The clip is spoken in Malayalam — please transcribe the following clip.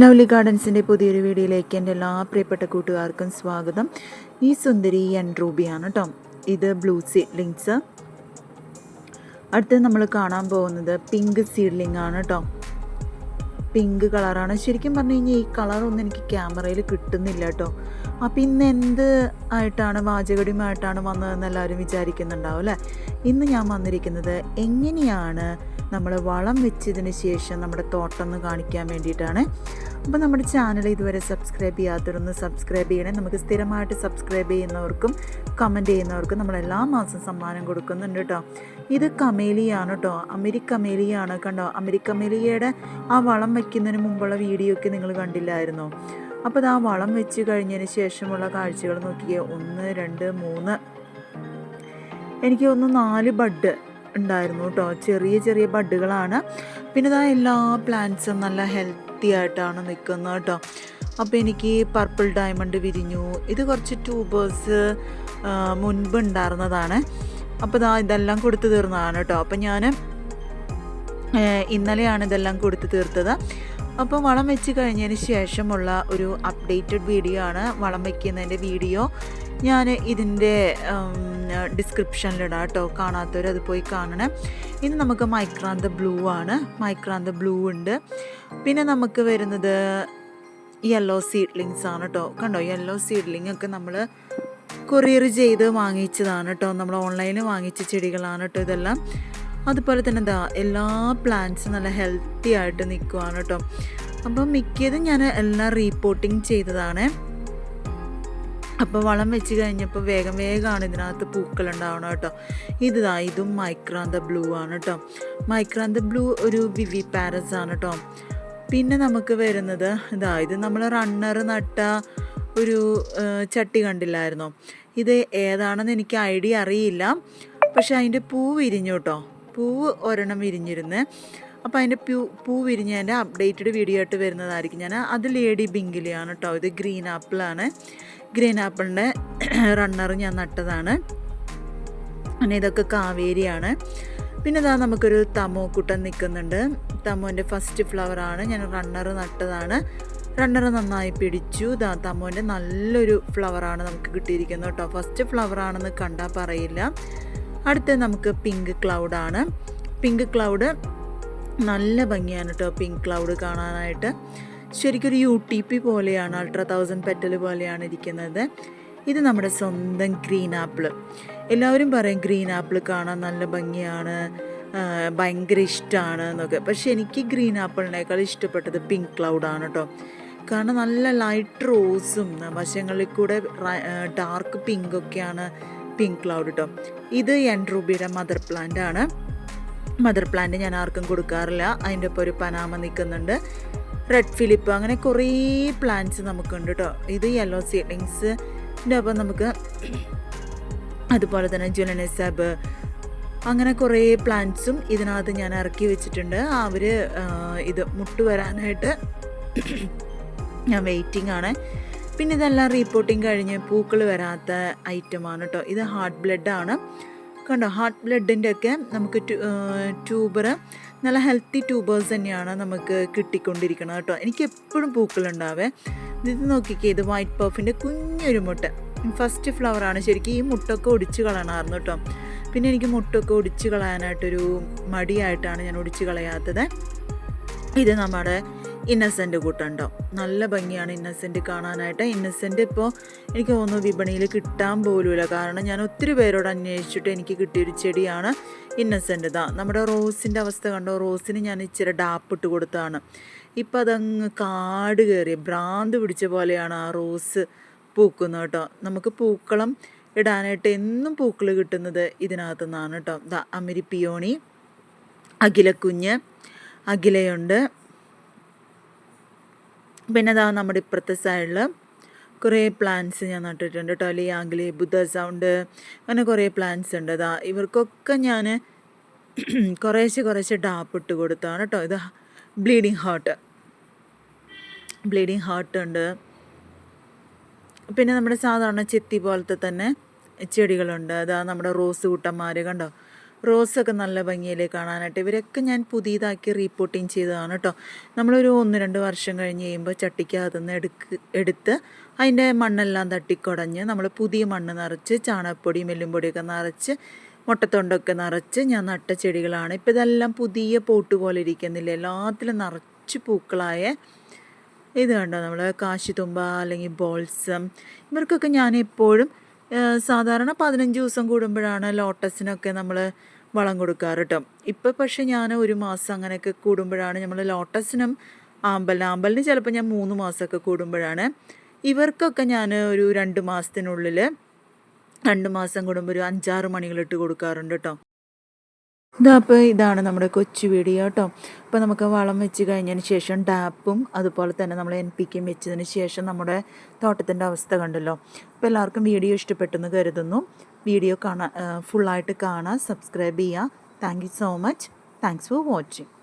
ലവ്ലി ഗാർഡൻസിന്റെ പുതിയൊരു വീഡിയോയിലേക്ക് എന്റെ എല്ലാ പ്രിയപ്പെട്ട കൂട്ടുകാർക്കും സ്വാഗതം. ഈ സുന്ദരി എൻ റൂബിയാണ് കേട്ടോ ഇത് ബ്ലൂ സീഡ്ലിങ്സ് അടുത്ത് നമ്മൾ കാണാൻ പോകുന്നത് പിങ്ക് സീഡ്ലിംഗ് ആണ് കേട്ടോ പിങ്ക് കളറാണ് ശരിക്കും പറഞ്ഞു കഴിഞ്ഞാൽ ഈ കളറൊന്നും എനിക്ക് ക്യാമറയിൽ കിട്ടുന്നില്ല കേട്ടോ അപ്പം ഇന്ന് എന്ത് ആയിട്ടാണ് വാചകടിയുമായിട്ടാണ് വന്നതെന്ന് എല്ലാവരും വിചാരിക്കുന്നുണ്ടാവും അല്ലേ? ഇന്ന് ഞാൻ വന്നിരിക്കുന്നത് എങ്ങനെയാണ് നമ്മൾ വളം വെച്ചതിന് ശേഷം നമ്മുടെ തോട്ടം കാണിക്കാൻ വേണ്ടിയിട്ടാണ്. അപ്പോൾ നമ്മുടെ ചാനൽ ഇതുവരെ സബ്സ്ക്രൈബ് ചെയ്യാത്തവരൊന്ന് സബ്സ്ക്രൈബ് ചെയ്യണേ. നമുക്ക് സ്ഥിരമായിട്ട് സബ്സ്ക്രൈബ് ചെയ്യുന്നവർക്കും കമന്റ് ചെയ്യുന്നവർക്കും നമ്മൾ എല്ലാ മാസം സമ്മാനം കൊടുക്കുന്നുണ്ട് കേട്ടോ. ഇത് കമേലിയാണ് കേട്ടോ. അമേരിക്കമേലിയാണ് കണ്ടോ? അമേരിക്കമേലിയയുടെ ആ വളം വയ്ക്കുന്നതിന് മുമ്പുള്ള വീഡിയോ ഒക്കെ നിങ്ങൾ കണ്ടില്ലായിരുന്നോ? അപ്പോൾ അത് ആ വളം വെച്ച് കഴിഞ്ഞതിന് ശേഷമുള്ള കാഴ്ചകൾ നോക്കിയേ. ഒന്ന് രണ്ട് മൂന്ന്. എനിക്ക് ഒന്ന് നാല് ബഡ് ഉണ്ടായിരുന്നു കേട്ടോ. ചെറിയ ചെറിയ ബഡുകളാണ്. പിന്നെ ഇതാ എല്ലാ പ്ലാന്റ്സും നല്ല ഹെൽത്തി ആയിട്ടാണ് നിൽക്കുന്നത് കേട്ടോ. അപ്പോൾ എനിക്ക് പർപ്പിൾ ഡയമണ്ട് വിരിഞ്ഞു. ഇത് കുറച്ച് ട്യൂബേഴ്സ് മുൻപ് ഉണ്ടായിരുന്നതാണ്. അപ്പോൾ ഇതാ ഇതെല്ലാം കൊടുത്തു തീർന്നതാണ് കേട്ടോ. അപ്പോൾ ഞാൻ ഇന്നലെയാണ് ഇതെല്ലാം കൊടുത്തു തീർത്തത്. അപ്പോൾ വളം വെച്ച് കഴിഞ്ഞതിന് ശേഷമുള്ള ഒരു അപ്ഡേറ്റഡ് വീഡിയോ ആണ് വളം വയ്ക്കുന്നതിന്റെ വീഡിയോ ഞാൻ ഇതിന്റെ ഡിസ്ക്രിപ്ഷനിലിടാം കേട്ടോ കാണാത്തവർ അത് പോയി കാണണം. ഇന്ന് നമുക്ക് മൈക്രാന്ത ബ്ലൂ ആണ്. മൈക്രാന്ത ബ്ലൂ ഉണ്ട്. പിന്നെ നമുക്ക് വരുന്നത് യെല്ലോ സീഡ്ലിങ്സ് ആണ് കേട്ടോ കണ്ടോ യെല്ലോ സീഡ്ലിംഗ് ഒക്കെ നമ്മൾ കൊറിയർ ചെയ്ത് വാങ്ങിച്ചതാണ് കേട്ടോ നമ്മൾ ഓൺലൈനിൽ വാങ്ങിച്ച ചെടികളാണ് കേട്ടോ ഇതെല്ലാം. അതുപോലെ തന്നെ എന്താ എല്ലാ പ്ലാന്റ്സും നല്ല ഹെൽത്തി ആയിട്ട് നിൽക്കുവാണ് കേട്ടോ അപ്പം മിക്കതും ഞാൻ എല്ലാം റീപോർട്ടിങ് ചെയ്തതാണ്. അപ്പോൾ വളം വെച്ച് കഴിഞ്ഞപ്പോൾ വേഗം വേഗമാണ് ഇതിനകത്ത് പൂക്കൾ ഉണ്ടാവണം കേട്ടോ ഇതാ ഇതും മൈക്രാന്ത ബ്ലൂ ആണ് കേട്ടോ മൈക്രാന്ത ബ്ലൂ ഒരു വിവി പാരസ് ആണ് കേട്ടോ പിന്നെ നമുക്ക് വരുന്നത് ഇതാ ഇത് നമ്മൾ റണ്ണർ നട്ട ഒരു ചട്ടി കണ്ടില്ലായിരുന്നോ? ഇത് ഏതാണെന്ന് എനിക്ക് ഐഡിയ അറിയില്ല. പക്ഷെ അതിന്റെ പൂ വിരിഞ്ഞു കേട്ടോ പൂവ് ഒരെണ്ണം വിരിഞ്ഞിരുന്ന്. അപ്പോൾ അതിന്റെ പൂ പൂ വിരിഞ്ഞതിന്റെ അപ്ഡേറ്റഡ് വീഡിയോ ആയിട്ട് വരുന്നതായിരിക്കും. ഞാൻ അത് ലേഡി ബിങ്കിലിയാണ് കേട്ടോ ഇത് ഗ്രീൻ ആപ്പിളാണ് ഗ്രീൻ ആപ്പിളിന്റെ റണ്ണർ ഞാൻ നട്ടതാണ്. പിന്നെ ഇതൊക്കെ കാവേരിയാണ്. പിന്നെ ഇതാ നമുക്കൊരു തമോ കുട്ടൻ നിൽക്കുന്നുണ്ട് തമോന്റെ ഫസ്റ്റ് ഫ്ലവറാണ് ഞാൻ റണ്ണർ നട്ടതാണ്. റണ്ണർ നന്നായി പിടിച്ചു. ഇതാ തമോന്റെ നല്ലൊരു ഫ്ലവറാണ് നമുക്ക് കിട്ടിയിരിക്കുന്നത് കേട്ടോ ഫസ്റ്റ് ഫ്ലവറാണെന്ന് കണ്ടാൽ പറയില്ല. അടുത്ത നമുക്ക് പിങ്ക് ക്ലൗഡാണ് പിങ്ക് ക്ലൗഡ് നല്ല ഭംഗിയാണ് കേട്ടോ പിങ്ക് ക്ലൗഡ് കാണാനായിട്ട്. ശരിക്കും ഒരു യു ടി പി പോലെയാണ് അൾട്രാ തൗസൻഡ് പെറ്റൽ പോലെയാണ് ഇരിക്കുന്നത്. ഇത് നമ്മുടെ സ്വന്തം ഗ്രീൻ ആപ്പിൾ എല്ലാവരും പറയും ഗ്രീൻ ആപ്പിൾ കാണാൻ നല്ല ഭംഗിയാണ് ഭയങ്കര ഇഷ്ടമാണ് എന്നൊക്കെ. പക്ഷെ എനിക്ക് ഗ്രീൻ ആപ്പിളിനേക്കാൾ ഇഷ്ടപ്പെട്ടത് പിങ്ക് ക്ലൗഡാണ് കേട്ടോ കാരണം നല്ല ലൈറ്റ് റോസും വശങ്ങളിൽ കൂടെ ഡാർക്ക് പിങ്കൊക്കെയാണ് പിങ്ക് ക്ലൗഡ് കേട്ടോ ഇത് എൻട്രൂബിയുടെ മദർ പ്ലാന്റ് ആണ്. മദർ പ്ലാന്റ് ഞാൻ ആർക്കും കൊടുക്കാറില്ല. അതിന്റെ ഒപ്പം ഒരു പനാമ നിൽക്കുന്നുണ്ട്. റെഡ് ഫിലിപ്പ് അങ്ങനെ കുറേ പ്ലാന്റ്സ് നമുക്കുണ്ട് കേട്ടോ ഇത് യെല്ലോ സീഡ്ലിങ്സിന്റെ ഒപ്പം നമുക്ക് അതുപോലെ തന്നെ ജുലനസബ് അങ്ങനെ കുറേ പ്ലാന്റ്സും ഇതിനകത്ത് ഞാൻ ഇറക്കി വെച്ചിട്ടുണ്ട്. അവർ ഇത് മുട്ട് വരാനായിട്ട് ഞാൻ വെയിറ്റിംഗ് ആണ്. പിന്നെ ഇതെല്ലാം റീപ്പോർട്ടിങ് കഴിഞ്ഞ് പൂക്കൾ വരാത്ത ഐറ്റമാണ് കേട്ടോ ഇത് ഹാർട്ട് ബ്ലഡാണ് കണ്ടോ? ഹാർട്ട് ബ്ലഡിന്റെ ഒക്കെ നമുക്ക് ട്യൂബർ നല്ല ഹെൽത്തി ട്യൂബേഴ്സ് തന്നെയാണ് നമുക്ക് കിട്ടിക്കൊണ്ടിരിക്കുന്നത് കേട്ടോ എനിക്ക് എപ്പോഴും പൂക്കളുണ്ടാവേ ഇത് നോക്കിക്കേ ഇത് വൈറ്റ് പഫിന്റെ കുഞ്ഞൊരു മുട്ട. ഫസ്റ്റ് ഫ്ലവറാണ് ശരിക്കും ഈ മുട്ടൊക്കെ ഒടിച്ച് കളയണമായിരുന്നു കേട്ടോ പിന്നെ എനിക്ക് മുട്ടൊക്കെ ഒടിച്ച് കളയാനായിട്ടൊരു മടിയായിട്ടാണ് ഞാൻ ഒടിച്ച് കളയാത്തത്. ഇത് നമ്മുടെ ഇന്നസെന്റ് കൂട്ടുണ്ടോ? നല്ല ഭംഗിയാണ് ഇന്നസെന്റ് കാണാനായിട്ട്. ഇന്നസെന്റ് ഇപ്പോൾ എനിക്ക് തോന്നുന്നു വിപണിയിൽ കിട്ടാൻ പോലുമില്ല. കാരണം ഞാൻ ഒത്തിരി പേരോട് അന്വേഷിച്ചിട്ട് എനിക്ക് കിട്ടിയൊരു ചെടിയാണ് ഇന്നസെന്റ് ഇതാ നമ്മുടെ റോസിന്റെ അവസ്ഥ കണ്ടോ? റോസിന് ഞാൻ ഇച്ചിരി ഡാപ്പിട്ട് കൊടുത്താണ് ഇപ്പം അതങ്ങ് കാട് കയറി ഭ്രാന്ത് പിടിച്ച പോലെയാണ് ആ റോസ് പൂക്കുന്നത് കേട്ടോ. നമുക്ക് പൂക്കളം ഇടാനായിട്ട് എന്നും പൂക്കൾ കിട്ടുന്നത് ഇതിനകത്തു നിന്നാണ് കേട്ടോ. ദാ അമിരി പിയോണി അഖിലക്കുഞ്ഞ് അഖിലയുണ്ട്. പിന്നെ അതാ നമ്മുടെ ഇപ്പുറത്തെ സൈഡിൽ കുറേ പ്ലാന്റ്സ് ഞാൻ നട്ടിട്ടുണ്ട്. കേട്ടോ ലിയാങ്കിലി ബുദ്ധ സൗണ്ട് അങ്ങനെ കുറേ പ്ലാന്റ്സ് ഉണ്ട്. അതാ ഇവർക്കൊക്കെ ഞാൻ കുറേശ്ശെ കുറേശ്ശെ ഡാപ്പ് ഇട്ട് കൊടുത്താണ് കേട്ടോ ഇത് ബ്ലീഡിങ് ഹാർട്ട് ബ്ലീഡിങ് ഹാർട്ട് ഉണ്ട്. പിന്നെ നമ്മുടെ സാധാരണ ചെത്തി പോലത്തെ തന്നെ ചെടികളുണ്ട്. അതാ നമ്മുടെ റോസ് കൂട്ടന്മാർ കണ്ടോ? റോസൊക്കെ നല്ല ഭംഗിയിലേ കാണാനായിട്ട്. ഇവരൊക്കെ ഞാൻ പുതിയതാക്കി റീപോട്ടിങ് ചെയ്തതാണ് കേട്ടോ നമ്മളൊരു ഒന്ന് രണ്ട് വർഷം കഴിഞ്ഞ് കഴിയുമ്പോൾ ചട്ടിക്കകത്ത് നിന്ന് എടുക്ക് എടുത്ത് അതിന്റെ മണ്ണെല്ലാം തട്ടിക്കുടഞ്ഞ് നമ്മൾ പുതിയ മണ്ണ് നിറച്ച് ചാണകപ്പൊടി മെല്ലുംപൊടിയൊക്കെ നിറച്ച് മുട്ടത്തൊണ്ടൊക്കെ നിറച്ച് ഞാൻ നട്ട ചെടികളാണ്. ഇപ്പോൾ ഇതെല്ലാം പുതിയ പോട്ട് പോലെ ഇരിക്കുന്നില്ല. എല്ലാത്തിലും നിറച്ച് പൂക്കളായ ഇത് കണ്ടോ? നമ്മൾ കാശിത്തുമ്പ അല്ലെങ്കിൽ ബോൾസം. ഇവർക്കൊക്കെ ഞാൻ എപ്പോഴും സാധാരണ പതിനഞ്ച് ദിവസം കൂടുമ്പോഴാണ് ലോട്ടസിനൊക്കെ നമ്മൾ വളം കൊടുക്കാറ് കേട്ടോ ഇപ്പോൾ പക്ഷേ ഞാൻ ഒരു മാസം അങ്ങനെയൊക്കെ കൂടുമ്പോഴാണ് നമ്മൾ ലോട്ടസിനും ആമ്പലിന് ആമ്പലിന് ചിലപ്പോൾ ഞാൻ മൂന്ന് മാസമൊക്കെ കൂടുമ്പോഴാണ്. ഇവർക്കൊക്കെ ഞാൻ ഒരു രണ്ട് മാസത്തിനുള്ളിൽ രണ്ട് മാസം കൂടുമ്പോൾ ഒരു അഞ്ചാറ് മണികളിട്ട് കൊടുക്കാറുണ്ട് കേട്ടോ അപ്പോൾ ഇതാണ് നമ്മുടെ കൊച്ചു വീഡിയോ കേട്ടോ. അപ്പോൾ നമുക്ക് വളം വെച്ച് കഴിഞ്ഞതിന് ശേഷം ടാപ്പും അതുപോലെ തന്നെ നമ്മൾ എൻ പി കെയും വെച്ചതിന് ശേഷം നമ്മുടെ തോട്ടത്തിന്റെ അവസ്ഥ കണ്ടല്ലോ. അപ്പോൾ എല്ലാവർക്കും വീഡിയോ ഇഷ്ടപ്പെട്ടെന്ന് കരുതുന്നു. വീഡിയോ കാണാൻ ഫുള്ളായിട്ട് കാണാൻ സബ്സ്ക്രൈബ് ചെയ്യുക thank so much thanks for watching